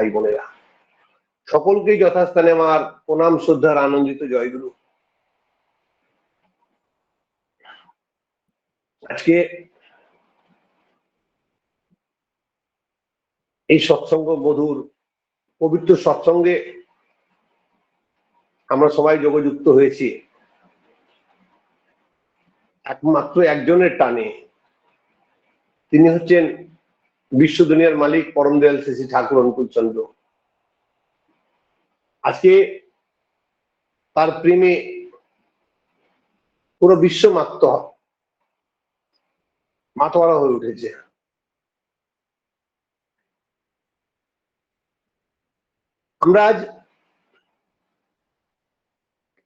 ভাই বোনেরা সকলকেই যথাস্থানে আমার প্রণাম, শ্রদ্ধার, আনন্দিত জয়গুরু। আজকে এই সৎসঙ্গ মধুর পবিত্র সৎসঙ্গে আমরা সবাই যোগযুক্ত হয়েছি। একমাত্র একজনের টানে। তিনি হচ্ছেন বিশ্ব দুনিয়ার মালিক পরম দয়াল শ্রী ঠাকুর অনুকূল চন্দ্র। আজকে তার প্রেমে পুরো বিশ্ব মাত্র মাতোয়ারা হয়ে উঠেছে। আমরা আজ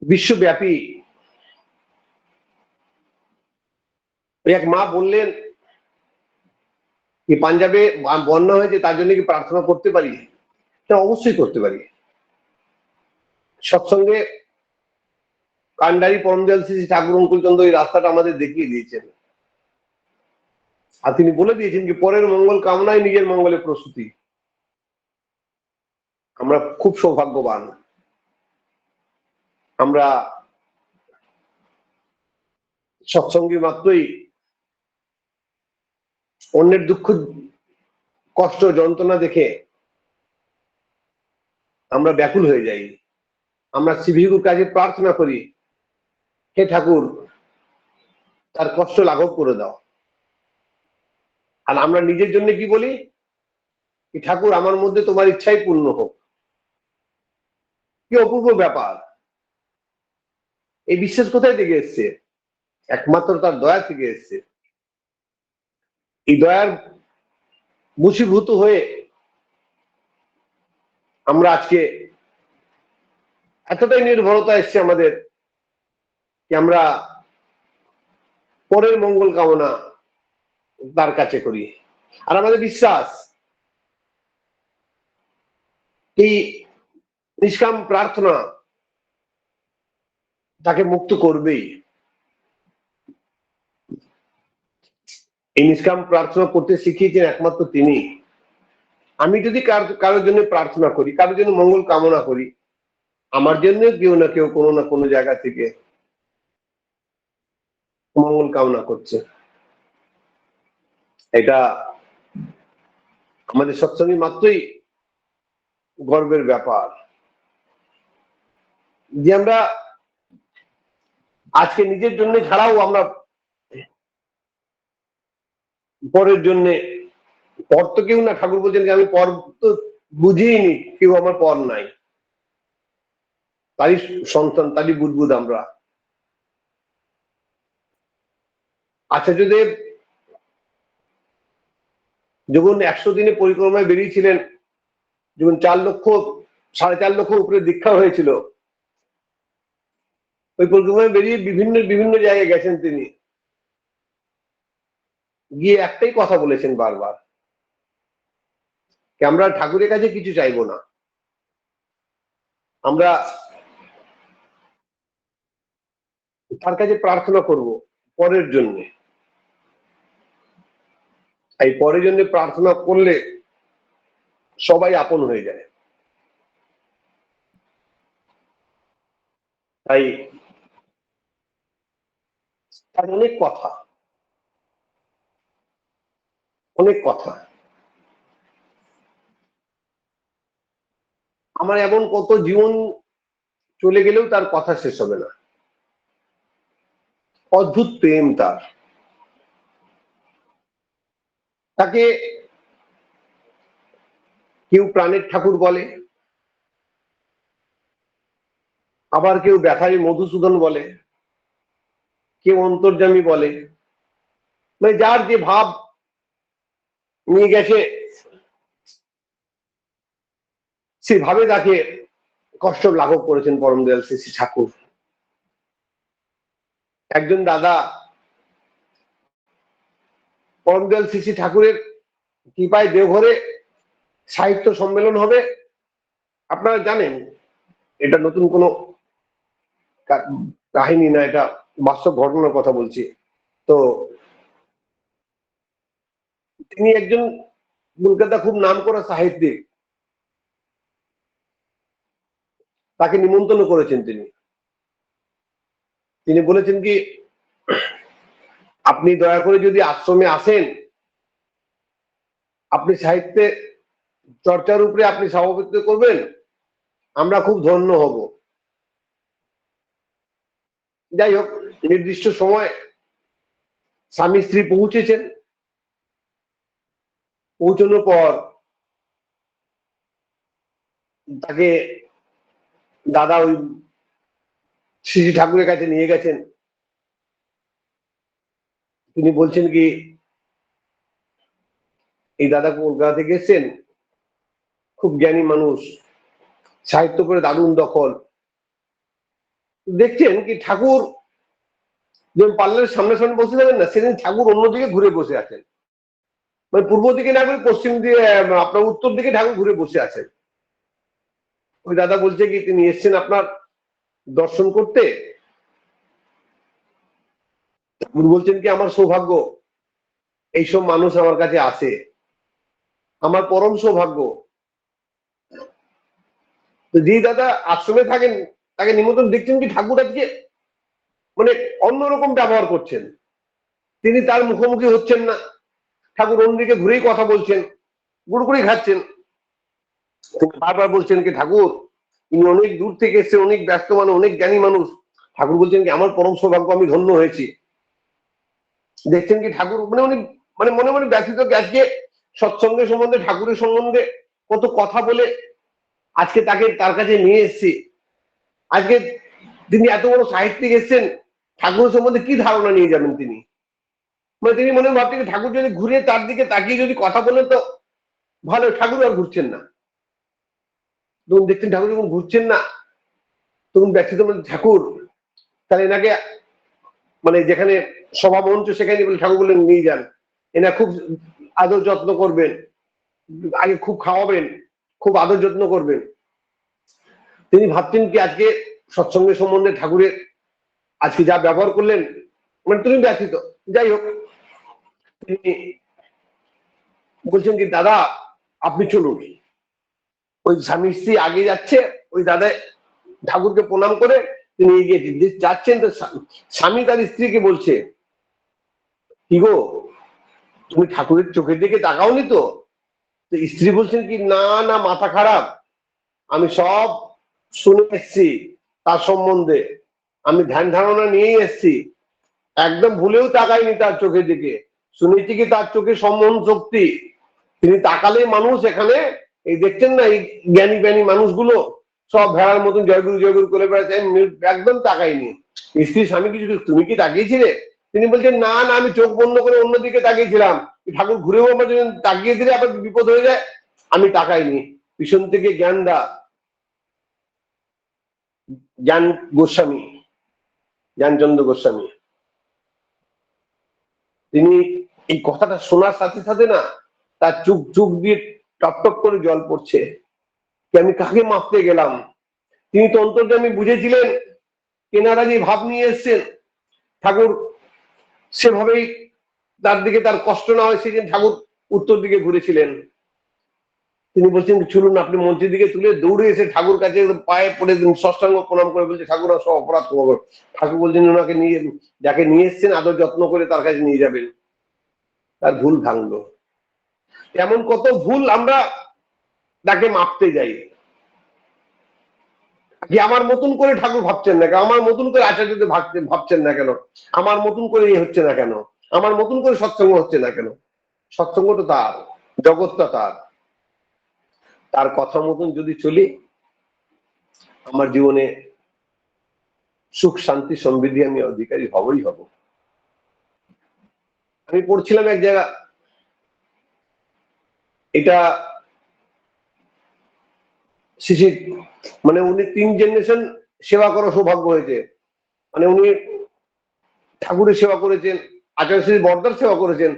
বিশ্বব্যাপী এক মা বললেন কি পাঞ্জাবে বন্যা হয়েছে তার জন্য কি প্রার্থনা করতে পারি? তা অবশ্যই করতে পারি। সৎসঙ্গে কান্ডারি পরমদয়াল শ্রী ঠাকুর অঙ্কুল চন্দ্র এই রাস্তাটা আমাদের দেখিয়ে দিয়েছেন। আর তিনি বলে দিয়েছেন যে, পরের মঙ্গল কামনায় নিজের মঙ্গলের প্রস্তুতি। আমরা খুব সৌভাগ্যবান। আমরা সৎসঙ্গী মাত্রই অন্যের দুঃখ, কষ্ট, যন্ত্রণা দেখে আমরা ব্যাকুল হয়ে যাই। আমরা শিবিগুর কাছে প্রার্থনা করি, হে ঠাকুর, তার কষ্ট লাঘব করে দাও। আর আমরা নিজের জন্য কি বলি? ঠাকুর, আমার মধ্যে তোমার ইচ্ছাই পূর্ণ হোক। কি অপূর্ব ব্যাপার। এই বিশ্বাস কোথায় থেকে এসছে? একমাত্র তার দয়া থেকে এসছে। এই দয়ার বশীভূত হয়ে আমরা আজকে এতটাই নির্ভরতা এসছে আমাদের আমরা পরের মঙ্গল কামনা তার কাছে করি। আর আমাদের বিশ্বাস এই নিষ্কাম প্রার্থনা তাকে মুক্ত করবেই। এই নিষ্কাম প্রার্থনা করতে শিখিয়েছেন একমাত্র তিনি। আমি যদি কারোর জন্য প্রার্থনা করি, কারোর জন্য মঙ্গল কামনা করি, আমার জন্য কেউ না কেউ কোনো না কোনো জায়গা থেকে মঙ্গল কামনা করছে। এটা আমাদের সৎসঙ্গী মাত্রই গর্বের ব্যাপার। যে আমরা আজকে নিজের জন্য ছাড়াও আমরা পরের জন্য, পর তো কেউ না, ঠাকুর বলছেন আমি পর তো বুঝিনি কেউ আমার পর নাই। তারই সন্তান, তারই বুদবুদ আমরা। আচার্যদেব যখন একশো দিনে পরিক্রমায় বেরিয়েছিলেন, যখন চার লক্ষ, সাড়ে চার লক্ষ উপরে দীক্ষা হয়েছিল, ওই পরিক্রমায় বেরিয়ে বিভিন্ন বিভিন্ন জায়গায় গেছেন তিনি। গিয়ে একটাই কথা বলেছেন বারবার। আমরা ঠাকুরের কাছে কিছু চাইব না। আমরা তার কাছে প্রার্থনা করব পরের জন্য। এই পরের জন্য প্রার্থনা করলে সবাই আপন হয়ে যায়। তাই তার অনেক কথা। অনেক কথা। আমার এমন কত জীবন চলে গেলেও তার কথা শেষ হবে না। অদ্ভুত প্রেম তার। তাকে কেউ প্রাণের ঠাকুর বলে, আবার কেউ ব্যথারী মধুসূদন বলে, কেউ অন্তর্জামী বলে। মানে যার যে ভাব নিয়ে গেছে। সেভাবে তাকে কষ্ট লাঘব করেছেন পরম দয়াল শ্রী শ্রী ঠাকুর। একজন দাদা পরম দয়াল শ্রী শ্রী ঠাকুরের কৃপায় দেওঘরে সাহিত্য সম্মেলন হবে। আপনারা জানেন, এটা নতুন কোনো কাহিনী না, এটা বাস্তব ঘটনার কথা বলছি। তো তিনি একজন কলকাতা খুব নাম করা সাহিত্যিক। তাকে নিমন্ত্রণ করেছেন তিনি। তিনি বলেছেন কি, আপনি দয়া করে যদি আশ্রমে আসেন, আপনি সাহিত্যে চর্চার উপরে আপনি সভাপতিত্ব করবেন, আমরা খুব ধন্য হব। যাই হোক, নির্দিষ্ট সময় স্বামী স্ত্রী পৌঁছেছেন। পৌঁছানোর পর তাকে দাদা ওই শ্রী ঠাকুরের কাছে নিয়ে গেছেন। তিনি বলছেন কি, এই দাদা কলকাতা থেকে এসছেন, খুব জ্ঞানী মানুষ, সাহিত্য করে দারুণ দখল। দেখছেন কি ঠাকুর, যেমন পার্লারের সামনে সামনে বসে যাবেন না, সেদিন ঠাকুর অন্যদিকে ঘুরে বসে আছেন। মানে পূর্ব দিকে না করে পশ্চিম দিকে আপনার উত্তর দিকে ঠাকুর ঘুরে বসে আছেন ওই দাদা বলছে কি, তিনি এসছেন আপনার দর্শন করতে? ঠাকুর বলছেন কি, আমার সৌভাগ্য, এইসব মানুষ আমার কাছে আসে আমার পরম সৌভাগ্য। যে দাদা আশ্রমে থাকেন, তাকে নিমন্ত্রণ দেখছেন কি ঠাকুর আজকে মানে অন্যরকম ব্যবহার করছেন। তিনি তার মুখোমুখি হচ্ছেন না। ঠাকুর অন্যদিকে ঘুরেই কথা বলছেন, গুড়গুড়ি খাচ্ছেন। বারবার বলছেন কি, ঠাকুর, ইনি অনেক দূর থেকে এসে অনেক ব্যস্ত মানে অনেক জ্ঞানী মানুষ। ঠাকুর বলছেন কি, আমার পরম সৌভাগ্য, আমি ধন্য হয়েছি। দেখছেন কি, ঠাকুর মানে উনি মানে মনে মনে ব্যথিত আজকে সৎসঙ্গের সম্বন্ধে, ঠাকুরের সম্বন্ধে কত কথা বলে আজকে তাকে তার কাছে নিয়ে এসেছি। আজকে তিনি এত বড় সাহিত্যিক এসেছেন, ঠাকুরের সম্বন্ধে কি ধারণা নিয়ে যাবেন তিনি? মানে তিনি মনে ভাবতেন ঠাকুর যদি ঘুরে তার দিকে তাকিয়ে যদি কথা বলেন তো ভালো, ঠাকুর আর ঘুরছেন না। তখন দেখছেন ঠাকুর যখন ঘুরছেন না তখন ব্যক্তিত মানে ঠাকুর, তাহলে এনাকে মানে যেখানে সভা মঞ্চ সেখানে বলে ঠাকুর বললেন, নিয়ে যান। এনা খুব আদর যত্ন করবেন, আগে খুব খাওয়াবেন, খুব আদর যত্ন করবেন। তিনি ভাবছেন কি আজকে সৎসঙ্গের সম্বন্ধে ঠাকুরের আজকে যা ব্যবহার করলেন মানে তুমি ব্যথিত যাই হোক তিনি বলছেন কি, দাদা, আপনি চলুন। ওই স্বামী স্ত্রী আগে যাচ্ছে, ওই দাদা ঠাকুরকে প্রণাম করে তিনি এগিয়ে যাচ্ছেন তো স্বামী তার স্ত্রীকে বলছে, কি গো, তুমি ঠাকুরের চোখের দিকে তাকাওনি তো? তো স্ত্রী বলছেন কি, না না, মাথা খারাপ। আমি সব শুনে এসছি, তার সম্বন্ধে। আমি ধ্যান ধারণা নিয়েই এসছি। একদম ভুলেও তাকাইনি তার চোখের দিকে। শুনেছি কি তার চোখে সম্মোহন শক্তি? তিনি তাকালে মানুষ এখানে, এই দেখছেন না, এই জ্ঞানী জ্ঞানী মানুষগুলো? সব ভেড়ার মতন জয়গুরু জয়গুরু করে বেড়াচ্ছে একদম তাকাইনি স্ত্রী, স্বামী কিছু তুমি কি তাকিয়েছিলে? তিনি বলছেন, না না, আমি চোখ বন্ধ করে অন্যদিকে তাকিয়েছিলাম। ঠাকুর ঘুরেও আমার তাকিয়ে দিলে আবার বিপদ হয়ে যায়? আমি তাকাইনি। পিছন থেকে জ্ঞান দা, জ্ঞান গোস্বামী, জ্ঞানচন্দ্র গোস্বামী। তিনি এই কথাটা শোনার সাথে সাথে না, তার চুপ চুপ দিয়ে টপ টপ করে জল পড়ছে। যে আমি কাকে মাপতে গেলাম? তিনি তো অন্তর্যামী বুঝেছিলেন, কেনারা যে ভাব নিয়ে এসছেন, ঠাকুর সেভাবেই তার দিকে তার কষ্ট না হয় সেদিন ঠাকুর উত্তর দিকে ঘুরেছিলেন। তিনি বলছেন চলুন আপনি মঞ্চের দিকে তুলে দৌড়ে এসে ঠাকুর কাছে পায়ে পড়ে ষষ্ঠাঙ্গ প্রণাম করে বলছে, ঠাকুর সব অপরাধ ঠাকুর বলছেন ওনাকে নিয়ে, যাকে নিয়ে এসছেন, আদর যত্ন করে তার কাছে নিয়ে যাবেন। তার ভুল ভাঙলো। এমন কত ভুল আমরা তাকে মাপতে যাই। যে আমার মতন করে ঠাকুর ভাবছেন না কেন? আমার মতন করে আচার্যদের ভাবছেন না কেন? আমার মতন করে ইয়ে হচ্ছে না কেন? আমার মতন করে সৎসঙ্গ হচ্ছে না কেন? সৎসঙ্গ তো তার, জগৎটা তার। তার কথা মতন যদি চলি, আমার জীবনে সুখ, শান্তি, সমৃদ্ধি আমি অধিকারী হবই হব। আমি পড়ছিলাম এক জায়গা। এটা শিশির মানে উনি তিন জেনারেশন সেবা করার সৌভাগ্য হয়েছে। মানে উনি ঠাকুরের সেবা করেছেন, আচার্য শ্রী বর্দার সেবা করেছেন।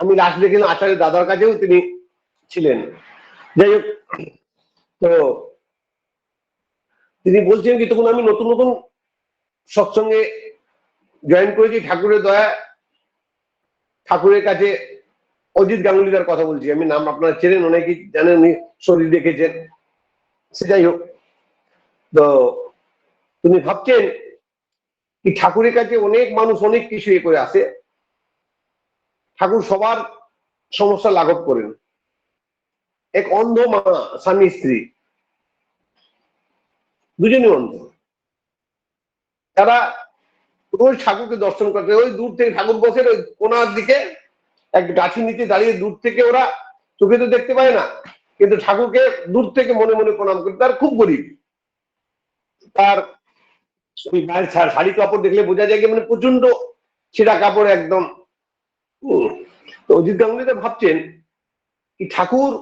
আমি লাস্ট দেখলাম আচার্য দাদার কাছেও তিনি ছিলেন। যাই হোক, তো তিনি বলছেন কি, তখন আমি নতুন নতুন সৎসঙ্গে জয়েন করেছি, ঠাকুরের দয়া ঠাকুরের কাছে অজিত গাঙ্গুলিদার কথা বলছি, আমি নাম আপনারা চেনেন, অনেকেই জানেন, উনি শরীর দেখেছেন। সে যাই হোক, তো তুমি ভাবছেন কি ঠাকুরের কাছে অনেক মানুষ অনেক কিছু এ করে আসে, ঠাকুর সবার সমস্যা লাঘব করেন। এক অন্ধ মা, স্বামী, স্ত্রী, দুজনই অন্ধ। তারা রোজ ঠাকুরকে দর্শন করতে ওই দূর থেকে ঠাকুর বসে ওই কোনার দিকে এক গাছের নিচে দাঁড়িয়ে দূর থেকে ওরা চোখে তো দেখতে পায় না, কিন্তু ঠাকুরকে দূর থেকে মনে মনে প্রণাম করে তার খুব গরিব। তার ওই শাড়ি কাপড় দেখলে বোঝা যায় মানে প্রচণ্ড ছেঁড়া কাপড় একদম। তো অজিত গাঙ্গুলি ভাবছেন কি ঠাকুর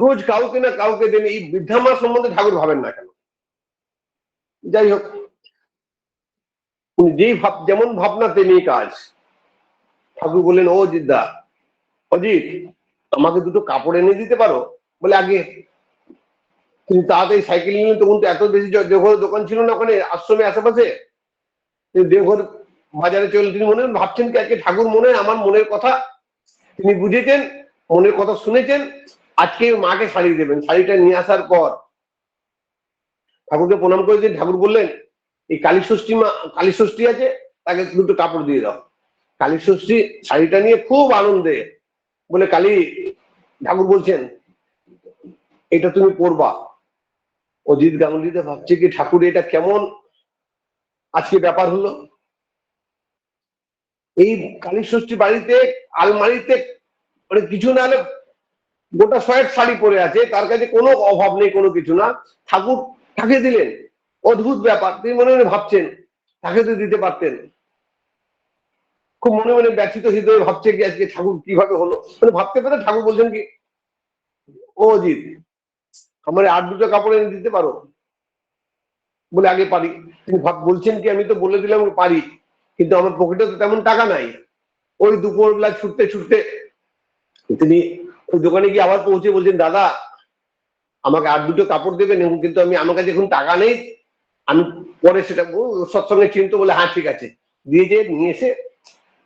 রোজ কাউকে না কাউকে দেন, এই বৃদ্ধা মা সম্বন্ধে ঠাকুর ভাবেন না কেন? যাই হোক। উনি যেই ভাব, যেমন ভাবনা তেমনি কাজ। ঠাকুর বললেন, ও জিদ্দা, অজিত, আমাকে দুটো কাপড় এনে দিতে পারো? বলে, আগে। তিনি তাড়াতাড়ি সাইকেল নিলেন, তখন তো এত বেশি জ- দেওঘর দোকান ছিল না ওখানে, আশ্রমে আশেপাশে। দেওঘর বাজারে চলে তিনি মনে ভাবছেন কি, আজকে ঠাকুর মনে, আমার মনের কথা তিনি বুঝেছেন, মনের কথা শুনেছেন, আজকে মাকে শাড়ি দেবেন। শাড়িটা নিয়ে আসার পর ঠাকুরকে প্রণাম করেছেন, ঠাকুর বললেন এই কালী ষষ্ঠী মা, কালী ষষ্ঠী আছে, তাকে দুটো কাপড় দিয়ে দাও। কালী ষষ্ঠী শাড়িটা নিয়ে খুব আনন্দে বলে, কালী, ঠাকুর বলছেন, এটা তুমি পরবা। অজিত গাঙ্গুলিতে ভাবছে কি, ঠাকুর, এটা কেমন আজকে ব্যাপার হলো? এই কালী ষষ্ঠী বাড়িতে, আলমারিতে মানে কিছু না হলে গোটা ছয়েক শাড়ি পরে আছে, তার কাছে কোনো অভাব নেই, কোনো কিছু না। ঠাকুর তাকে দিলেন। অদ্ভুত ব্যাপার। তিনি মনে মনে ভাবছেন, তাকে তো দিতে পারতেন। খুব মনে মনে ব্যথিত হৃদয়ে ভাবছে কি আজকে ঠাকুর কীভাবে হলো। মানে ভাবতে পারে, ঠাকুর বলছেন কি, ও অজিত, আমার আর দুটো কাপড় এনে দিতে পারো? বলে, আগে পারি। তিনি ভাব, বলছেন কি, আমি তো বলে দিলাম পারি, কিন্তু আমার পকেটে তো তেমন টাকা নাই। ওই দুপুরবেলা ছুটতে ছুটতে তিনি ওই দোকানে গিয়ে আবার পৌঁছে বলছেন, দাদা, আমাকে আর দুটো কাপড় দেবেন কিন্তু আমি, আমার কাছে এখন টাকা নেই। আমি পরে সেটা সৎসঙ্গে চিনতো বলে হ্যাঁ ঠিক আছে। দিয়ে যে নিয়ে এসে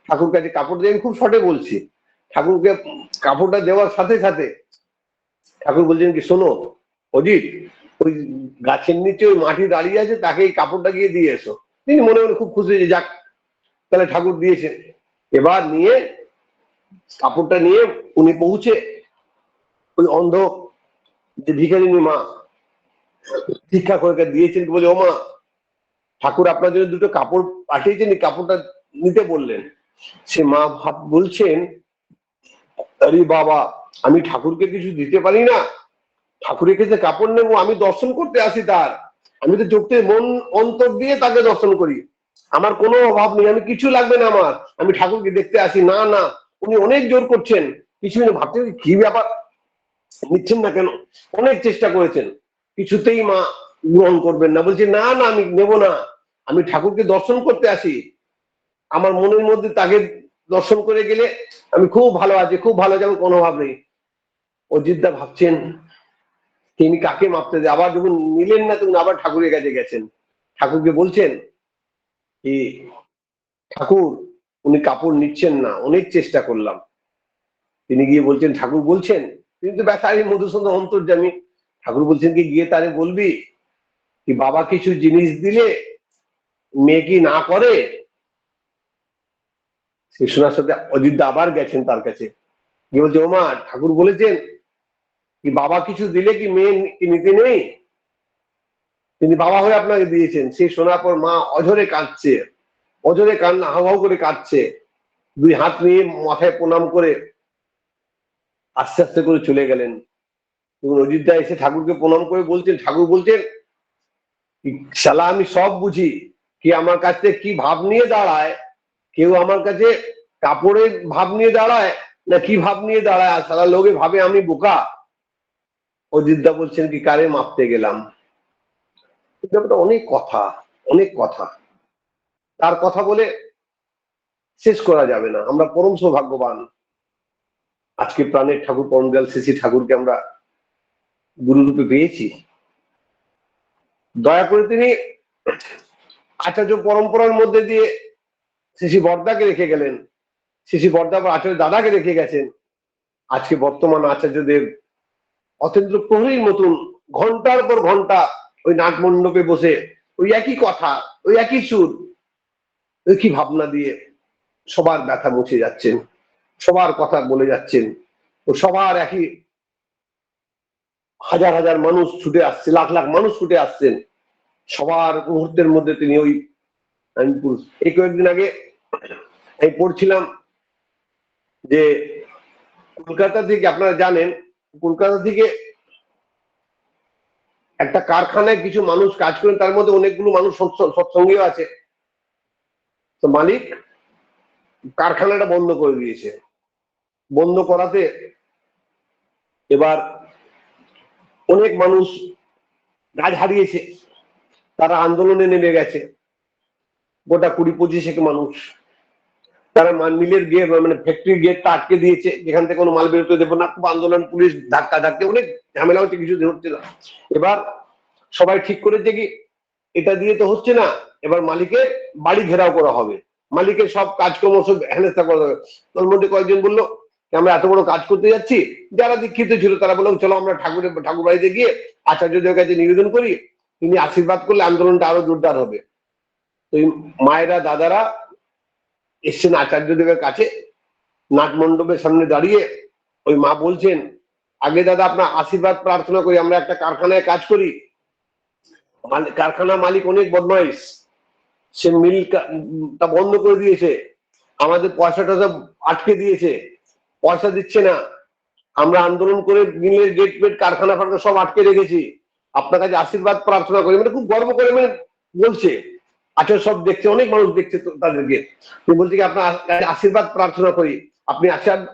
ঠাকুর কাছে কাপড় দিয়ে আমি খুব শর্টে বলছি। ঠাকুরকে কাপড়টা দেওয়ার সাথে সাথে ঠাকুর বলছেন কি, শোনো অজিত, ওই গাছের নিচে ওই মাটি দাঁড়িয়ে আছে, তাকে এই কাপড়টা গিয়ে দিয়ে এসো। তিনি মনে মনে খুব খুশি যে যাক, তাহলে ঠাকুর দিয়েছেন এবার নিয়ে কাপড়টা নিয়ে উনি পৌঁছে, ওই অন্ধ যে ভিখারিনী মা ভিক্ষা করে দিয়েছেন বলে, ও মা, ঠাকুর আপনার জন্য দুটো কাপড় পাঠিয়েছেন কাপড়টা নিতে বললেন। সে মা ভাব বলছেন, আরে বাবা, আমি ঠাকুরকে কিছু দিতে পারি না। ঠাকুরের কাছে কাপড় নেব, আমি দর্শন করতে আসি তার। আমি তো চোখতে মন, অন্তর দিয়ে তাকে দর্শন করি। আমার কোনো অভাব নেই, আমি কিছু লাগবে না আমার। আমি ঠাকুরকে দেখতে আসি। না না, উনি অনেক জোর করছেন। কিছু না ভাবতে কি ব্যাপার? নিচ্ছেন না কেন? অনেক চেষ্টা করেছেন। কিছুতেই মা গ্রহণ করবেন না। বলছে, না না, আমি নেব না। আমি ঠাকুরকে দর্শন করতে আসি। আমার মনের মধ্যে তাকে দর্শন করে গেলে আমি খুব ভালো আছি, খুব ভালো আমার কোনো অভাব নেই। অজিতদা ভাবছেন, তিনি কাকে মাপতে দেয় আবার যখন নিলেন না, তখন আবার ঠাকুরের কাছে গেছেন। ঠাকুরকে বলছেন কি, ঠাকুর, উনি কাপড় নিচ্ছেন না, অনেক চেষ্টা করলাম। তিনি গিয়ে বলছেন, ঠাকুর বলছেন, তিনি তো ব্যথা ব্যথারী মধুসূদন অন্তর্জামী ঠাকুর বলছেন কি গিয়ে তারে বলবি কি বাবা কিছু জিনিস দিলে মেয়ে কি না করে? সে শোনার সাথে অযোধ্যা আবার গেছেন তার কাছে। গিয়ে বলছে, ওমা, ঠাকুর বলেছেন কি বাবা কিছু দিলে কি মেয়ে নিতে নেই? তিনি বাবা হয়ে আপনাকে দিয়েছেন। সেই শোনার পর মা অঝরে কাঁদছে। অজরে কান্না হাউ করে কাঁদছে। দুই হাত নিয়ে মাথায় প্রণাম করে আস্তে আস্তে করে চলে গেলেন। এবং অযোধ্যা এসে ঠাকুরকে প্রণাম করে বলছেন, ঠাকুর বলছেন শালা আমি সব বুঝি, কি আমার কাছে কি ভাব নিয়ে দাঁড়ায়? কেউ আমার কাছে কাপড়ের ভাব নিয়ে দাঁড়ায় না কি ভাব নিয়ে দাঁড়ায়? আর সারা লোকে ভাবে আমি বোকা। অযোধ্যা বলছেন কি, কারে মাপতে গেলাম? অনেক কথা অনেক কথা। তার কথা বলে শেষ করা যাবে না। আমরা পরম সৌভাগ্যবান। আজকে প্রাণের ঠাকুর পরমদয়াল শ্রী ঠাকুরকে আমরা গুরুরূপে পেয়েছি। দয়া করে তিনি আচার্য পরম্পরার মধ্যে দিয়ে শ্রী বর্দাকে রেখে গেলেন। শ্রী বর্দা বা আচার্য দাদাকে রেখে গেছেন। আজকে বর্তমান আচার্যদেব অত্যন্ত প্রহরীর মতন ঘণ্টার পর ঘণ্টা ওই নাট মণ্ডপে বসে ওই একই কথা, ওই একই সুর, ওই কি ভাবনা দিয়ে সবার ব্যথা মুছে যাচ্ছেন, সবার কথা বলে যাচ্ছেন ও সবার একই হাজার হাজার মানুষ ছুটে আসছে, লাখ লাখ মানুষ ছুটে আসছেন। সবার মুহূর্তের মধ্যে তিনি ওই আমি পুরুষ। এই কয়েকদিন আগে আমি পড়ছিলাম যে কলকাতা থেকে আপনারা জানেন, কলকাতা থেকে একটা কারখানায় কিছু মানুষ কাজ করেন, তার মধ্যে অনেকগুলো মানুষ সৎস- সৎসঙ্গীও আছে। তো মালিক কারখানাটা বন্ধ করে দিয়েছে। বন্ধ করাতে এবার অনেক মানুষ কাজ হারিয়েছে, তারা আন্দোলনে নেমে গেছে। গোটা কুড়ি পঁচিশ মানুষ। তারা মা- মিলের গেট মানে ফ্যাক্টরির গেটটা আটকে দিয়েছে, যেখান থেকে কোনো মাল বেরোতে দেবো না। খুব আন্দোলন, পুলিশ ধাক্কা ধাক্কা, অনেক ঝামেলা হচ্ছে, কিছু হচ্ছে না এবার সবাই ঠিক করেছে কি, এটা দিয়ে তো হচ্ছে না, এবার মালিকের বাড়ি ঘেরাও করা হবে। মালিকের সব কাজকর্ম সব হেনস্থা করা হবে। তোর মধ্যে কয়েকজন বলল আমরা এত বড় কাজ করতে যাচ্ছি, যারা দীক্ষিত ছিল তারা বললাম চলো আমরা ঠাকুরের, ঠাকুর বাড়িতে গিয়ে আচার্যদের কাছে নিবেদন করি। তিনি আশীর্বাদ করলে আন্দোলনটা আরও জোরদার হবে। তো মায়েরা, দাদারা এসছেন আচার্যদেবের কাছে। নাট মণ্ডপের সামনে দাঁড়িয়ে ওই মা বলছেন, আগে দাদা আপনার আশীর্বাদ প্রার্থনা করি, আমরা একটা কারখানায় কাজ করি। মাল- কারখানা মালিক অনেক বদমাইশ। সে মিল বন্ধ করে দিয়েছে। আমাদের পয়সাটা আটকে দিয়েছে। পয়সা দিচ্ছে না। আমরা আন্দোলন করে মিলের গেট ফেট, কারখানা ফারখানা সব আটকে রেখেছি। আপনার কাছে আশীর্বাদ, প্রার্থনা করি। মানে খুব গর্ব করে মানে বলছে। আচ্ছা সব দেখছে, অনেক মানুষ দেখছে তাদেরকে। তুমি কি, আপনার আশীর্বাদ, প্রার্থনা করি। আপনি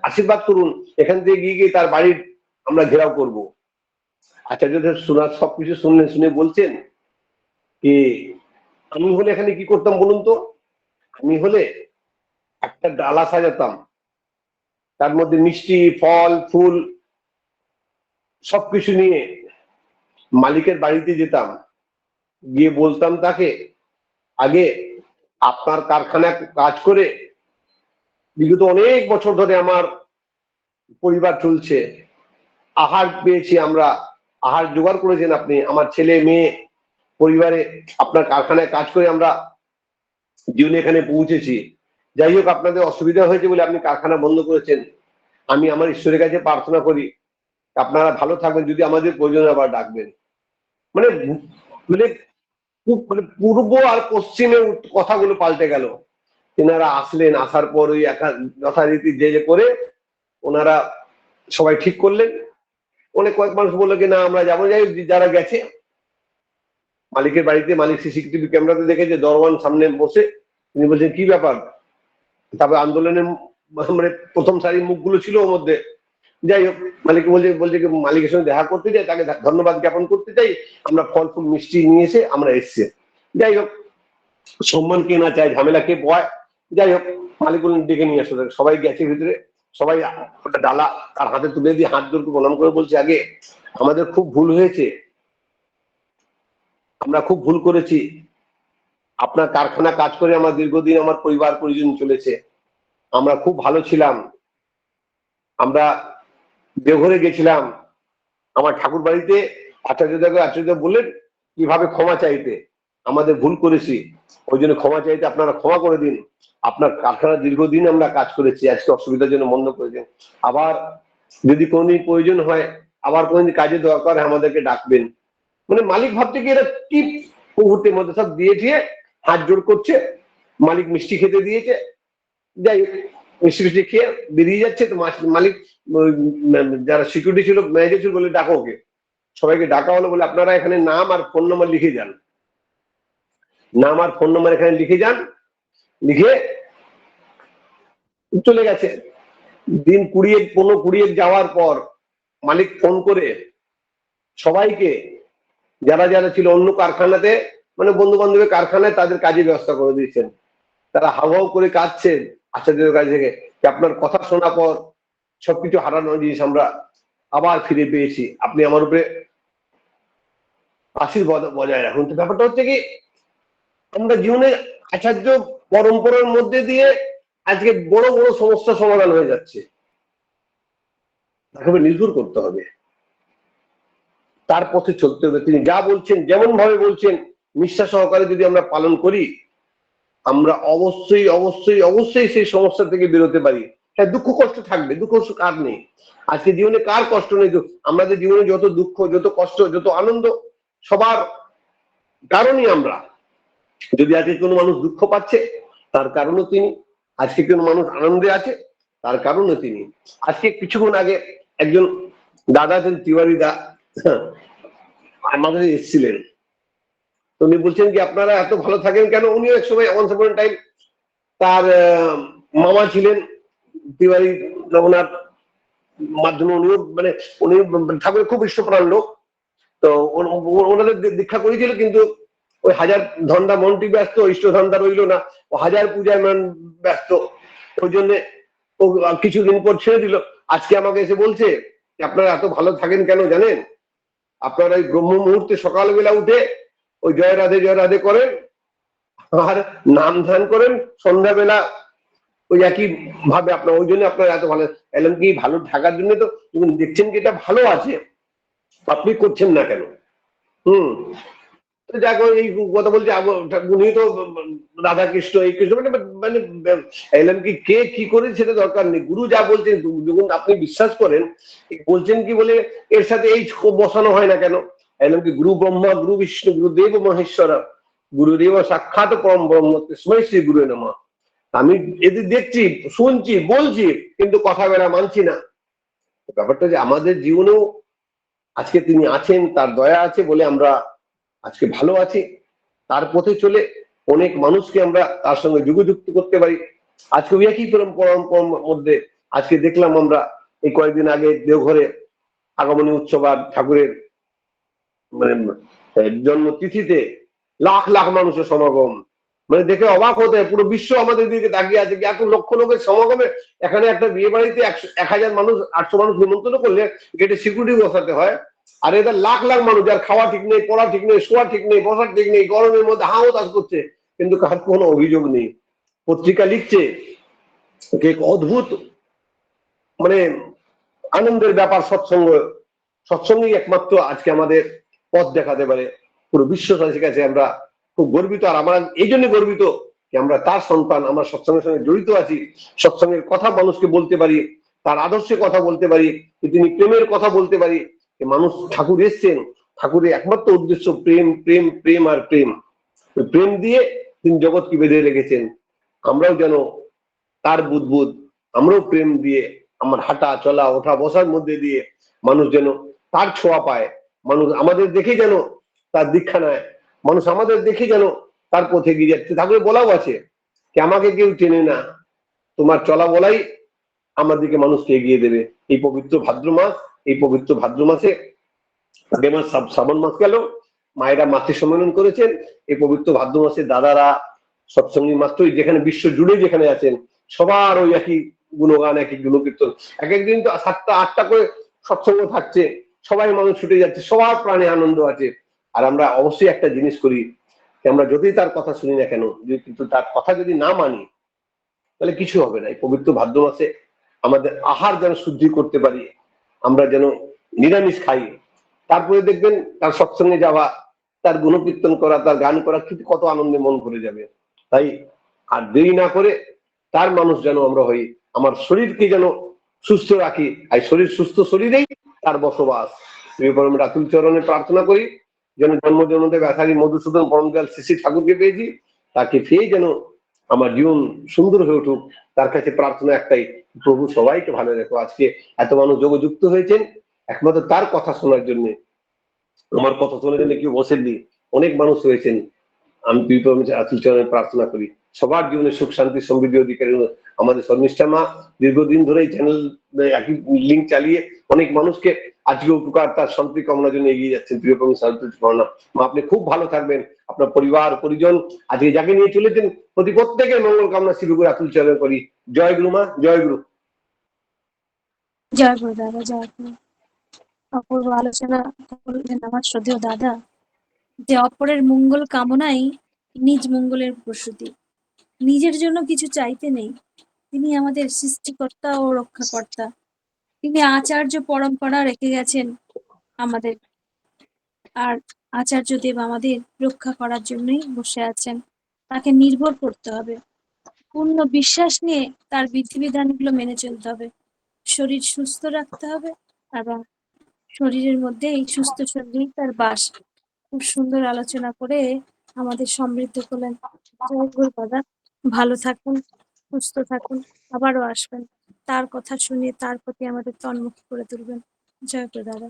আশীর্বাদ করুন। এখান থেকে গিয়ে গিয়ে তার বাড়ির আমরা ঘেরাও করব। আচার্যদের শোনার সবকিছু শুনলেন শুনে বলছেন কি, আমি হলে এখানে কি করতাম বলুন তো? আমি হলে একটা ডালা সাজাতাম। তার মধ্যে মিষ্টি, ফল, ফুল, সবকিছু নিয়ে মালিকের বাড়িতে যেতাম। গিয়ে বলতাম তাকে, আগে আপনার কারখানায় কাজ করে বিগত অনেক বছর ধরে আমার পরিবার চলছে। আহার পেয়েছি আমরা, আহার জোগাড় করেছেন আপনি, আমার ছেলে, মেয়ে, পরিবারে আপনার কারখানায় কাজ করে আমরা জীবনে এখানে পৌঁছেছি। যাই হোক, আপনাদের অসুবিধা হয়েছে বলে আপনি কারখানা বন্ধ করেছেন। আমি আমার ঈশ্বরের কাছে প্রার্থনা করি, আপনারা ভালো থাকবেন, যদি আমাদের প্রয়োজন আবার ডাকবেন। মানে মানে মানে পূর্ব আর পশ্চিমের কথাগুলো পাল্টে গেল। তেনারা আসলেন, আসার পর ওই একা- যথারীতি যে যে করে ওনারা সবাই ঠিক করলেন। অনেক কয়েক মানুষ বলল কি, না, আমরা যাব। যাই যারা গেছে, মালিকের বাড়িতে মালিক সিসিটিভি ক্যামেরাতে দেখেছে, দরওয়ান সামনে বসে। তিনি বলছেন, কি ব্যাপার? তারপরে আন্দোলনের মানে প্রথম সারির মুখগুলো ছিল ওর মধ্যে। যাই হোক, মালিক বলছে বলছে কি, মালিকের সঙ্গে দেখা করতে চাই তাকে ধন্যবাদ জ্ঞাপন করতে চাই আমরা ফল ফুল মিষ্টি নিয়ে এসে আমরা এসছি। যাই হোক, সম্মান কে না চায়, ঝামেলা কে বয়, যাই হোক মালিক বললেন ডেকে নিয়ে আসো। সবাই গেছে ভিতরে, সবাই ওটা ডালা তার হাতে তুলে দিয়ে হাত জোর করে প্রণাম করে বলছে, আগে আমাদের খুব ভুল হয়েছে, আমরা খুব ভুল করেছি আপনার কারখানা কাজ করে আমার দীর্ঘদিন আমার পরিবার, পরিজন চলেছে। আমরা খুব ভালো ছিলাম। আমরা দেওঘরে গেছিলাম। আমার ঠাকুর বাড়িতে আচার্যদেব আচার্য বললেন, কীভাবে ক্ষমা চাইতে? আমাদের ভুল করেছি। ওই জন্য ক্ষমা চাইতে আপনারা ক্ষমা করে দিন। আপনার কারখানা দীর্ঘদিন আমরা কাজ করেছি। আজকে অসুবিধার জন্য বন্ধ করেছেন আবার যদি কোনোদিন প্রয়োজন হয়, আবার কোনোদিন কাজে দরকার হয়, আমাদেরকে ডাকবেন। মানে মালিক ভাবতে কি এটা কি মুহূর্তের মধ্যে সব দিয়ে দিয়ে হাত জোর করছে, মালিক মিষ্টি খেতে দিয়েছে। যাই মিষ্টি মিষ্টি খেয়ে বেরিয়ে যাচ্ছে তো মালিক যারা সিকিউরিটি ছিল ম্যানেজার ছিল বলে ডাকো ওকে। সবাইকে ডাকা হলো বলে আপনারা এখানে নাম আর ফোন নাম্বার লিখে যান। নাম আর ফোন নাম্বার এখানে লিখে যান। লিখে চলে গেছে। দিন কুড়িয়ে পনেরো কুড়িয়ে যাওয়ার পর মালিক ফোন করে সবাইকে, যারা যারা ছিল অন্য কারখানাতে মানে বন্ধু বান্ধবের কারখানায় তাদের কাজে ব্যবস্থা করে দিয়েছেন। তারা হাউ করে কাঁদছেন আচার্যদের কাছ থেকে যে আপনার কথা শোনা পর সবকিছু হারানো জিনিস আমরা আবার ফিরে পেয়েছি। আপনি আমার উপরে আশীর্বাদ বজায় রাখুন। তো ব্যাপারটা হচ্ছে কি, আমরা জীবনে আচার্য পরম্পরার মধ্যে দিয়ে আজকে বড় বড় সমস্যা সমাধান হয়ে যাচ্ছে। তাকে নির্ভর করতে হবে। তার পথে চলতে হবে। তিনি যা বলছেন যেমন ভাবে বলছেন নিষ্ঠা সহকারে যদি আমরা পালন করি, আমরা অবশ্যই অবশ্যই অবশ্যই সেই সমস্যা থেকে বেরোতে পারি। হ্যাঁ দুঃখ কষ্ট থাকবে, দুঃখ সুখ কার নেই? আজকে জীবনে কার কষ্ট নেই? আমাদের জীবনে যত দুঃখ, যত কষ্ট, যত আনন্দ, সবার কারণই আমরা। যদি আজকে কোনো মানুষ দুঃখ পাচ্ছে, তার কারণও তিনি। আজকে কোনো মানুষ আনন্দে আছে, তার কারণও তিনি। আজকে কিছুক্ষণ আগে একজন দাদা আছেন, তিওয়ারি দা আমাদের এসেছিলেন। তো উনি বলছেন কি, আপনারা এত ভালো থাকেন কেন? উনিও এক সময় ওয়ান্স আপন টাইম তার মামা ছিলেন, তিওয়ারি রঘুনাথ মাধ্যমে উনিও মানে উনি ঠাকুরের খুব ইষ্টপ্রাণ লোক। তো ওনাদের দীক্ষা করেছিল কিন্তু ওই হাজার ধন্দা মনটি ব্যস্ত, ইষ্ট ধন্দা রইল না। ও হাজার পূজায় মান ব্যস্ত। ওই জন্য ও কিছুদিন পর ছেড়ে দিল। আজকে আমাকে এসে বলছে যে, আপনারা এত ভালো থাকেন কেন জানেন? আপনারা ওই ব্রহ্ম মুহূর্তে সকালবেলা উঠে ওই জয় রাধে জয় রাধে করেন, আর নাম ধ্যান করেন, সন্ধ্যাবেলা ওই একই ভাবে আপনার, ওই জন্য আপনার এত ভালো। এলাম কি ভালো থাকার জন্য তো দেখছেন কি এটা ভালো আছে, আপনি করছেন না কেন? হুম। তো যাক এই কথা বলছে উনি তো রাধা কৃষ্ণ এই কৃষ্ণ মানে মানে এলাম কি, কে কি করে সেটা দরকার নেই। গুরু যা বলছেন আপনি বিশ্বাস করেন, বলছেন কি বলে, এর সাথে এই বসানো হয় না কেন? এলাম কি গুরু ব্রহ্মা, গুরু বিষ্ণু গুরুদেব মহেশ্বর গুরুদেব সাক্ষাৎ পরম ব্রহ্ম তসময় শ্রী গুরু নমঃ। আমি এদের দেখছি, শুনছি, বলছি, কিন্তু কথা বেড়া মানছি না। ব্যাপারটা যে আমাদের জীবনেও আজকে তিনি আছেন, তার দয়া আছে বলে আমরা আজকে ভালো আছি। তার পথে চলে অনেক মানুষকে আমরা তার সঙ্গে যুগযুক্ত করতে পারি। আজকে একই পরম পরম্পরার মধ্যে আজকে দেখলাম আমরা এই কয়েকদিন আগে দেওঘরে আগমনী উৎসব আর ঠাকুরের মানে আহ, জন্মতিথিতে লাখ লাখ মানুষের সমাগম। মানে দেখে অবাক হতে পুরো বিশ্ব আমাদের দিকে তাকিয়ে আছে। এত লক্ষ লোকের সমাগমে এখানে একটা বিয়ে বাড়িতে এক হাজার মানুষ আটশো মানুষ নিমন্ত্রণ করলে গেটে সিকিউরিটি বসাতে হয়। আর এদের লাখ লাখ মানুষ যার খাওয়া ঠিক নেই পড়া ঠিক নেই শোয়া ঠিক নেই বসার ঠিক নেই গরমের মধ্যে হাও তাস করছে কিন্তু কার কোনো অভিযোগ নেই। পত্রিকা লিখছে এক অদ্ভুত মানে আনন্দের ব্যাপার সৎসঙ্গ সৎসঙ্গই একমাত্র আজকে আমাদের পথ দেখাতে পারে। পুরো বিশ্ববাসীর কাছে আমরা খুব গর্বিত। আর আমরা এই জন্য গর্বিত যে আমরা তার সন্তান, আমরা সৎসঙ্গের সঙ্গে জড়িত আছি, সৎসঙ্গের কথা মানুষকে বলতে পারি, তার আদর্শে কথা বলতে পারি, যে তিনি প্রেমের কথা বলতে পারি, যে মানুষ ঠাকুর এসছেন। ঠাকুরের একমাত্র উদ্দেশ্য প্রেম প্রেম প্রেম আর প্রেম। প্রেম দিয়ে তিনি জগৎকে বেঁধে রেখেছেন। আমরাও যেন তার বুদবুদ, আমরাও প্রেম দিয়ে, আমার হাঁটা, চলা, ওঠা, বসার মধ্যে দিয়ে মানুষ যেন তার ছোঁয়া পায়। মানুষ আমাদের দেখে যেন তার দীক্ষা নেয়, মানুষ আমাদের দেখে যেন তার পথে এগিয়ে যাচ্ছে। ঠাকুরের বলাও আছে যে আমাকে কেউ চেনে না, তোমার চলা বলাই আমার দিকে মানুষকে এগিয়ে দেবে। এই পবিত্র ভাদ্র মাস, এই পবিত্র ভাদ্র মাসে আগে মাস শ্রাবণ মাস গেল, মায়েরা মাতৃ সম্মেলন করেছেন। এই পবিত্র ভাদ্র মাসে দাদারা, সৎসঙ্গী মাত্রই যেখানে বিশ্ব জুড়ে যেখানে আছেন, সবার ওই একই গুণগান, একই গুণকীর্তন। এক একদিন তো সাতটা, আটটা করে সৎসঙ্গ থাকছে। সবাই মানুষ ছুটে যাচ্ছে, সবার প্রাণে আনন্দ আছে। আর আমরা অবশ্যই একটা জিনিস করি আমরা যতই তার কথা শুনি না কেন, যদি কিন্তু তার কথা যদি না মানি, তাহলে কিছু হবে না। এই পবিত্র ভাদ্র মাসে আমাদের আহার যেন শুদ্ধি করতে পারি, আমরা যেন নিরামিষ খাই। তারপরে দেখবেন তার সৎসঙ্গে যাওয়া, তার গুণকীর্তন করা, তার গান করা, কিন্তু কত আনন্দে মন ভরে যাবে। তাই আর দেরি না করে তার মানুষ যেন আমরা হই, আমার শরীরকে যেন সুস্থ রাখি। আর শরীর সুস্থ শরীরেই তার বসবাস। রাতুল চরণে প্রার্থনা করি, যেন জন্ম জন্মতে ব্যথারি মধুসূদন পরমদয়াল শ্রী ঠাকুরকে পেয়েছি, তাকে পেয়ে যেন আমার জীবন সুন্দর হয়ে উঠুক। তার কাছে প্রার্থনা একটাই, প্রভু সবাইকে ভালো রেখো। আজকে এত মানুষ যোগযুক্ত হয়েছেন, একমাত্র তার কথা শোনার জন্য। আমার কথা শোনার জন্য কেউ বসেননি, অনেক মানুষ হয়েছেন আমি প্রিয় পরম রাতুল চরণে প্রার্থনা করি, সবার জীবনে সুখ, শান্তি, সমৃদ্ধি অধিকারী। আমাদের শর্মিষ্ঠা মা দীর্ঘদিন ধরে এই চ্যানেল একই লিঙ্ক চালিয়ে অনেক মানুষকে আজকে উপকার তার শান্তি কামনার জন্য এগিয়ে যাচ্ছেন প্রিয় প্রভু শান্তি কামনা মা, আপনি খুব ভালো থাকবেন। আপনার পরিবার, পরিজন আজকে যাকে নিয়ে চলেছেন প্রতি প্রত্যেকের মঙ্গল কামনা শিবগুরু আতুল চরণ করি। জয় গুরু মা, জয় গুরু। জয় গুরু দাদা, জয় গুরু। অপূর্ব আলোচনা শ্রদ্ধেয় দাদা, যে অপরের মঙ্গল কামনাই নিজ মঙ্গলের প্রসূতি। নিজের জন্য কিছু চাইতে নেই তিনি আমাদের সৃষ্টিকর্তা ও রক্ষাকর্তা। তিনি আচার্য পরম্পরা রেখে গেছেন আমাদের। আর আচার্য দেব আমাদের রক্ষা করার জন্যই বসে আছেন। তাকে নির্ভর করতে হবে। পূর্ণ বিশ্বাস নিয়ে তার বিধিবিধানগুলো মেনে চলতে হবে। শরীর সুস্থ রাখতে হবে এবং শরীরের মধ্যে এই সুস্থ শরীরেই তার বাস। খুব সুন্দর আলোচনা করে আমাদের সমৃদ্ধ করলেন। ভালো থাকুন। সুস্থ থাকুন, আবারও আসবেন। তার কথা শুনে তার প্রতি আমাদের তন্মুখী করে তুলবেন। জয় গুরু দাদা